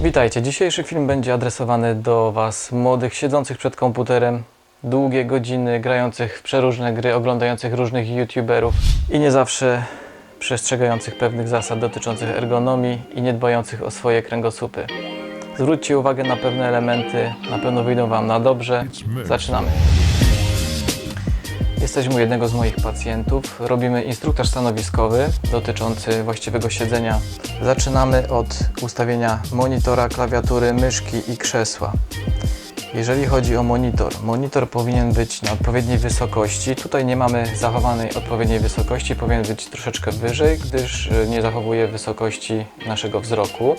Witajcie. Dzisiejszy film będzie adresowany do Was, młodych, siedzących przed komputerem, długie godziny, grających w przeróżne gry, oglądających różnych YouTuberów i nie zawsze przestrzegających pewnych zasad dotyczących ergonomii i nie dbających o swoje kręgosłupy. Zwróćcie uwagę na pewne elementy, na pewno wyjdą Wam na dobrze. Zaczynamy. Jesteśmy u jednego z moich pacjentów. Robimy instruktaż stanowiskowy dotyczący właściwego siedzenia. Zaczynamy od ustawienia monitora, klawiatury, myszki i krzesła. Jeżeli chodzi o monitor, monitor powinien być na odpowiedniej wysokości. Tutaj nie mamy zachowanej odpowiedniej wysokości, powinien być troszeczkę wyżej, gdyż nie zachowuje wysokości naszego wzroku.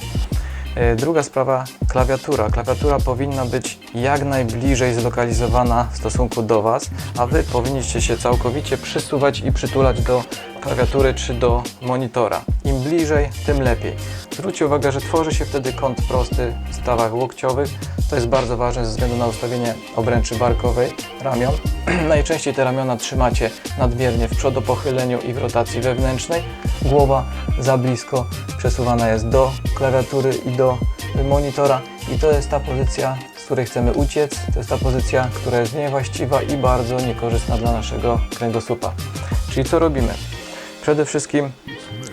E, Druga sprawa, klawiatura. Klawiatura powinna być jak najbliżej zlokalizowana w stosunku do Was, a Wy powinniście się całkowicie przysuwać i przytulać do klawiatury czy do monitora. Im bliżej, tym lepiej. Zwróćcie uwagę, że tworzy się wtedy kąt prosty w stawach łokciowych. To jest bardzo ważne ze względu na ustawienie obręczy barkowej, ramion. Najczęściej te ramiona trzymacie nadmiernie w przodopochyleniu i w rotacji wewnętrznej. Głowa za blisko przesuwana jest do klawiatury i do monitora i to jest ta pozycja, z której chcemy uciec. To jest ta pozycja, która jest niewłaściwa i bardzo niekorzystna dla naszego kręgosłupa. Czyli co robimy? Przede wszystkim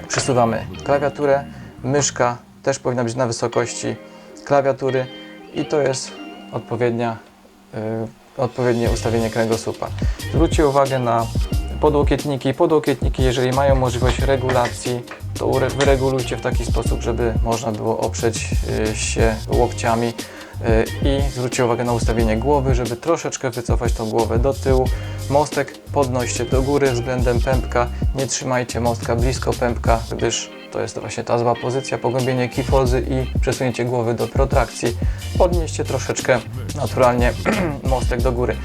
przesuwamy klawiaturę, myszka też powinna być na wysokości klawiatury i to jest odpowiednia, y, odpowiednie ustawienie kręgosłupa. Zwróćcie uwagę na podłokietniki. Podłokietniki, jeżeli mają możliwość regulacji, to wyregulujcie w taki sposób, żeby można było oprzeć y, się łokciami. Y, I zwróćcie uwagę na ustawienie głowy, żeby troszeczkę wycofać tą głowę do tyłu. Mostek podnoście do góry względem pępka. Nie trzymajcie mostka blisko pępka, gdyż to jest właśnie ta zła pozycja, pogłębienie kifozy i przesunięcie głowy do protrakcji. Podnieście troszeczkę naturalnie mostek do góry.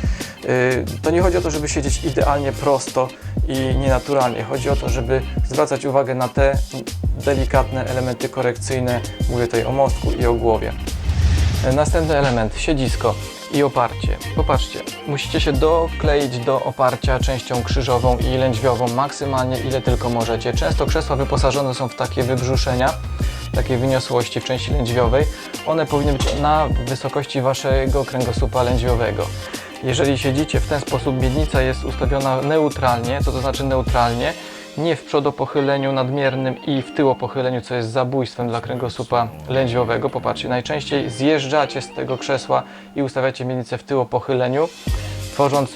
Yy, To nie chodzi o to, żeby siedzieć idealnie prosto i nienaturalnie. Chodzi o to, żeby zwracać uwagę na te delikatne elementy korekcyjne. Mówię tutaj o mostku i o głowie. Yy, Następny element, siedzisko i oparcie. Popatrzcie, musicie się dokleić do oparcia częścią krzyżową i lędźwiową maksymalnie ile tylko możecie. Często krzesła wyposażone są w takie wybrzuszenia, takiej wyniosłości w części lędźwiowej. One powinny być na wysokości waszego kręgosłupa lędźwiowego. Jeżeli siedzicie w ten sposób, miednica jest ustawiona neutralnie. Co to znaczy neutralnie? Nie w przodopochyleniu nadmiernym i w tyłopochyleniu, co jest zabójstwem dla kręgosłupa lędźwiowego. Popatrzcie, najczęściej zjeżdżacie z tego krzesła i ustawiacie miednicę w tyłopochyleniu, tworząc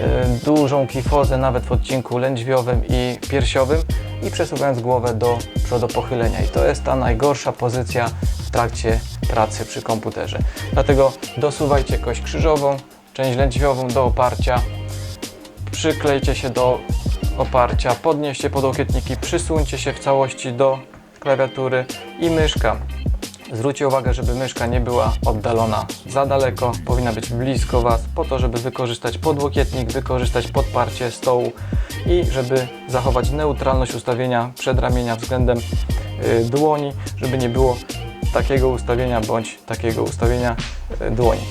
e, dużą kifozę nawet w odcinku lędźwiowym i piersiowym i przesuwając głowę do przodopochylenia. I to jest ta najgorsza pozycja w trakcie pracy przy komputerze. Dlatego dosuwajcie kość krzyżową, część lędźwiową do oparcia, przyklejcie się do oparcia, podnieście podłokietniki, przysuńcie się w całości do klawiatury i myszka. Zwróćcie uwagę, żeby myszka nie była oddalona za daleko, powinna być blisko Was, po to, żeby wykorzystać podłokietnik, wykorzystać podparcie stołu i żeby zachować neutralność ustawienia przedramienia względem y, dłoni, żeby nie było takiego ustawienia bądź takiego ustawienia y, dłoni.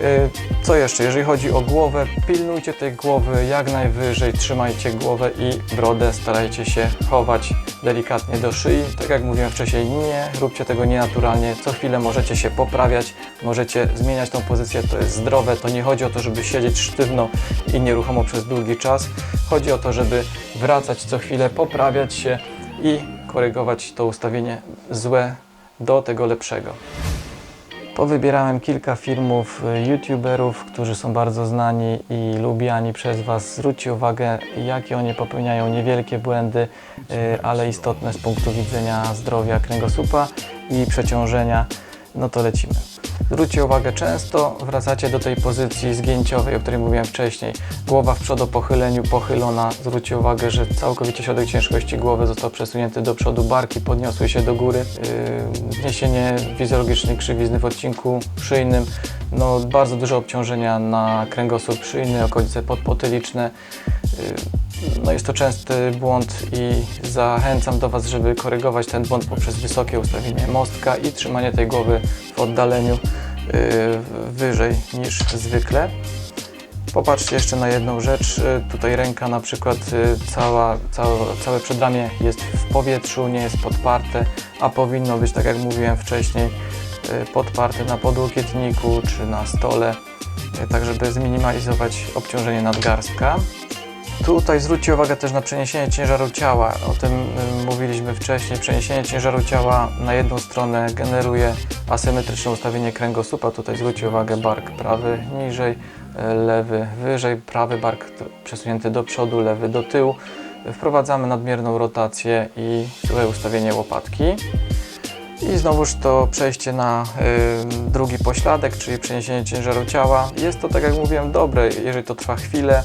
Y, Co jeszcze? Jeżeli chodzi o głowę, pilnujcie tej głowy jak najwyżej, trzymajcie głowę i brodę, starajcie się chować delikatnie do szyi. Tak jak mówiłem wcześniej, nie róbcie tego nienaturalnie. Co chwilę możecie się poprawiać, możecie zmieniać tą pozycję, to jest zdrowe. To nie chodzi o to, żeby siedzieć sztywno i nieruchomo przez długi czas. Chodzi o to, żeby wracać co chwilę, poprawiać się i korygować to ustawienie złe do tego lepszego. Powybierałem kilka filmów y, youtuberów, którzy są bardzo znani i lubiani przez Was. Zwróćcie uwagę, jakie oni popełniają niewielkie błędy, y, ale istotne z punktu widzenia zdrowia kręgosłupa i przeciążenia. No to lecimy. Zwróćcie uwagę, często wracacie do tej pozycji zgięciowej, o której mówiłem wcześniej. Głowa w przodopochyleniu, pochylona. Zwróćcie uwagę, że całkowicie środek ciężkości głowy został przesunięty do przodu, barki podniosły się do góry. Yy, Zniesienie fizjologicznej krzywizny w odcinku szyjnym. No, bardzo duże obciążenia na kręgosłup szyjny, okolice podpotyliczne. Yy, No jest to częsty błąd i zachęcam do Was, żeby korygować ten błąd poprzez wysokie ustawienie mostka i trzymanie tej głowy w oddaleniu yy, wyżej niż zwykle. Popatrzcie jeszcze na jedną rzecz. Y, Tutaj ręka na przykład y, cała, całe, całe przedramię jest w powietrzu, nie jest podparte, a powinno być, tak jak mówiłem wcześniej, y, podparte na podłokietniku czy na stole, y, tak żeby zminimalizować obciążenie nadgarstka. Tutaj zwróćcie uwagę też na przeniesienie ciężaru ciała. O tym y, mówiliśmy wcześniej. Przeniesienie ciężaru ciała na jedną stronę generuje asymetryczne ustawienie kręgosłupa. Tutaj zwróćcie uwagę, bark prawy niżej, y, lewy wyżej, prawy bark przesunięty do przodu, lewy do tyłu. Wprowadzamy nadmierną rotację i złe ustawienie łopatki. I znowuż to przejście na y, drugi pośladek, czyli przeniesienie ciężaru ciała. Jest to, tak jak mówiłem, dobre, jeżeli to trwa chwilę.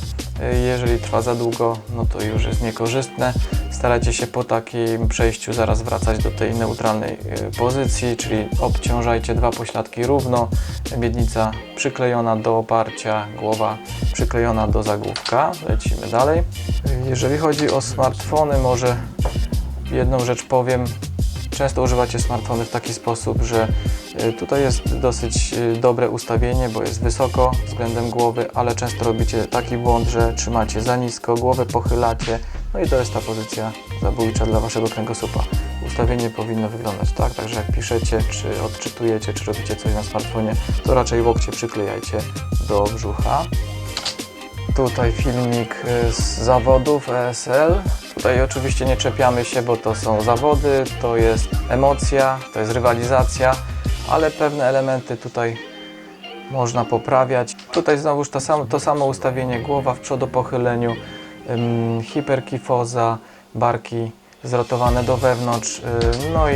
Jeżeli trwa za długo, no to już jest niekorzystne. Starajcie się po takim przejściu zaraz wracać do tej neutralnej y, pozycji, czyli obciążajcie dwa pośladki równo, miednica przyklejona do oparcia, głowa przyklejona do zagłówka. Lecimy dalej. Jeżeli chodzi o smartfony, może jedną rzecz powiem. Często używacie smartfony w taki sposób, że tutaj jest dosyć y, dobre ustawienie, bo jest wysoko względem głowy, ale często robicie taki błąd, że trzymacie za nisko, głowę pochylacie, no i to jest ta pozycja zabójcza dla waszego kręgosłupa. Ustawienie powinno wyglądać tak, także jak piszecie, czy odczytujecie, czy robicie coś na smartfonie, to raczej łokcie przyklejajcie do brzucha. Tutaj filmik y, z zawodów ESL. Tutaj oczywiście nie czepiamy się, bo to są zawody, to jest emocja, to jest rywalizacja, ale pewne elementy tutaj można poprawiać. Tutaj znowuż to samo, to samo ustawienie głowa w przodopochyleniu, hiperkifoza, barki zrotowane do wewnątrz, no i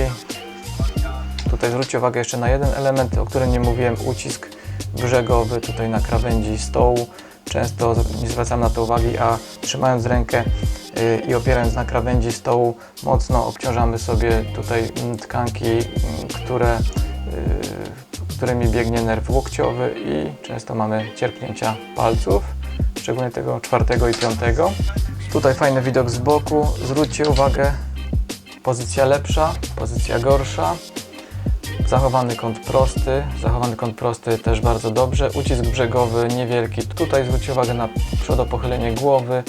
Tutaj zwróćcie uwagę jeszcze na jeden element, o którym nie mówiłem, ucisk brzegowy tutaj na krawędzi stołu. Często nie zwracam na to uwagi, a trzymając rękę y, i opierając na krawędzi stołu, mocno obciążamy sobie tutaj tkanki, które, którymi biegnie nerw łokciowy i często mamy cierpnięcia palców, szczególnie tego czwartego i piątego. Tutaj fajny widok z boku. Zwróćcie uwagę, pozycja lepsza, pozycja gorsza. Zachowany kąt prosty, zachowany kąt prosty też bardzo dobrze. Ucisk brzegowy niewielki. Tutaj zwróćcie uwagę na przodopochylenie głowy,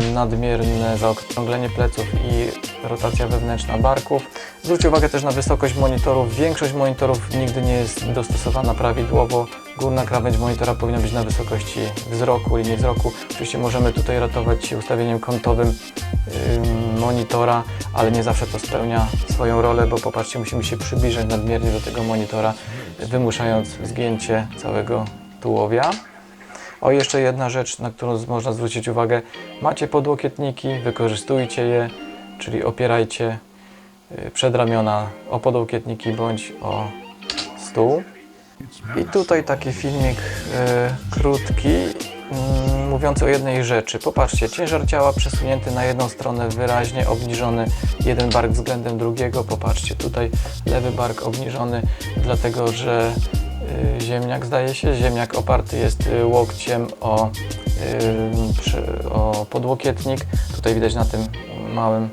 yy, nadmierne zaokrąglenie pleców i rotacja wewnętrzna barków. Zwróćcie uwagę też na wysokość monitorów. Większość monitorów nigdy nie jest dostosowana prawidłowo. Górna krawędź monitora powinna być na wysokości wzroku, linii wzroku. Oczywiście możemy tutaj ratować się ustawieniem kątowym ym, monitora, ale nie zawsze to spełnia swoją rolę, bo popatrzcie, musimy się przybliżać nadmiernie do tego monitora, wymuszając zgięcie całego tułowia. O, jeszcze jedna rzecz, na którą można zwrócić uwagę. Macie podłokietniki, wykorzystujcie je, czyli opierajcie y, przedramiona o podłokietniki bądź o stół. I tutaj taki filmik y, krótki, mm, mówiący o jednej rzeczy. Popatrzcie, ciężar ciała przesunięty na jedną stronę wyraźnie, obniżony jeden bark względem drugiego. Popatrzcie, tutaj lewy bark obniżony, dlatego że y, ziemniak zdaje się, ziemniak oparty jest y, łokciem o, y, przy, o podłokietnik. Tutaj widać na tym małym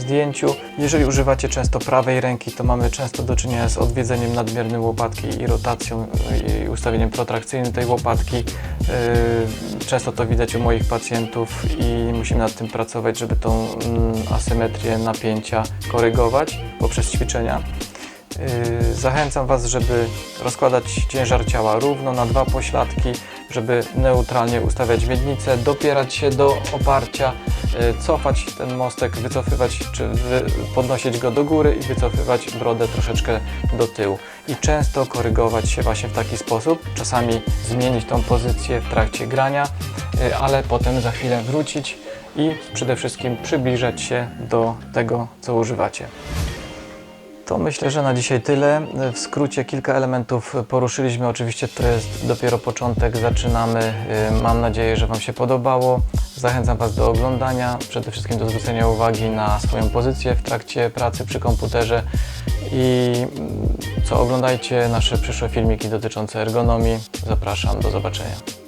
zdjęciu. Jeżeli używacie często prawej ręki, to mamy często do czynienia z odwiedzeniem nadmiernym łopatki i rotacją y, i ustawieniem protrakcyjnym tej łopatki. Yy, Często to widać u moich pacjentów i musimy nad tym pracować, żeby tą mm, asymetrię napięcia korygować poprzez ćwiczenia. Yy, Zachęcam Was, żeby rozkładać ciężar ciała równo na dwa pośladki, żeby neutralnie ustawiać miednicę, dopierać się do oparcia, yy, cofać ten mostek, wycofywać czy podnosić go do góry i wycofywać brodę troszeczkę do tyłu. I często korygować się właśnie w taki sposób, czasami zmienić tą pozycję w trakcie grania, yy, ale potem za chwilę wrócić i przede wszystkim przybliżać się do tego, co używacie. To myślę, że na dzisiaj tyle. W skrócie kilka elementów poruszyliśmy. Oczywiście to jest dopiero początek, zaczynamy. Yy, Mam nadzieję, że Wam się podobało. Zachęcam Was do oglądania, przede wszystkim do zwrócenia uwagi na swoją pozycję w trakcie pracy przy komputerze i mm, co oglądajcie nasze przyszłe filmiki dotyczące ergonomii. Zapraszam, do zobaczenia.